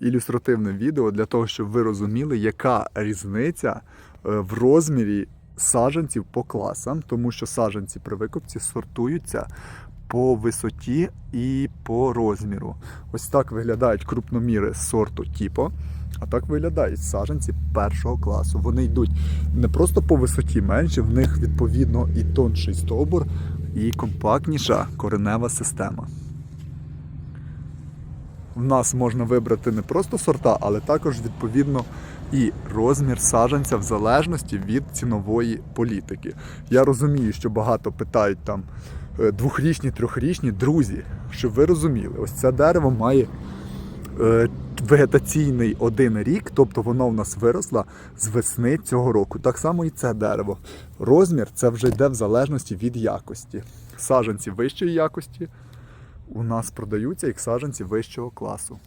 ілюстративне відео для того, щоб ви розуміли, яка різниця е, в розмірі саджанців по класам, тому що саджанці при викупці сортуються по висоті і по розміру. Ось так виглядають крупноміри сорту Тіпо. А так виглядають саджанці першого класу. Вони йдуть не просто по висоті менше, в них відповідно і тонший стовбур, і компактніша коренева система. В нас можна вибрати не просто сорта, але також відповідно і розмір саджанця в залежності від цінової політики. Я розумію, що багато питають там е, двохрічні, трьохрічні. Друзі, щоб ви розуміли, ось це дерево має е, вегетаційний один рік, тобто воно в нас виросло з весни цього року. Так само і це дерево. Розмір це вже йде в залежності від якості. Саджанці вищої якості у нас продаються як саджанці вищого класу.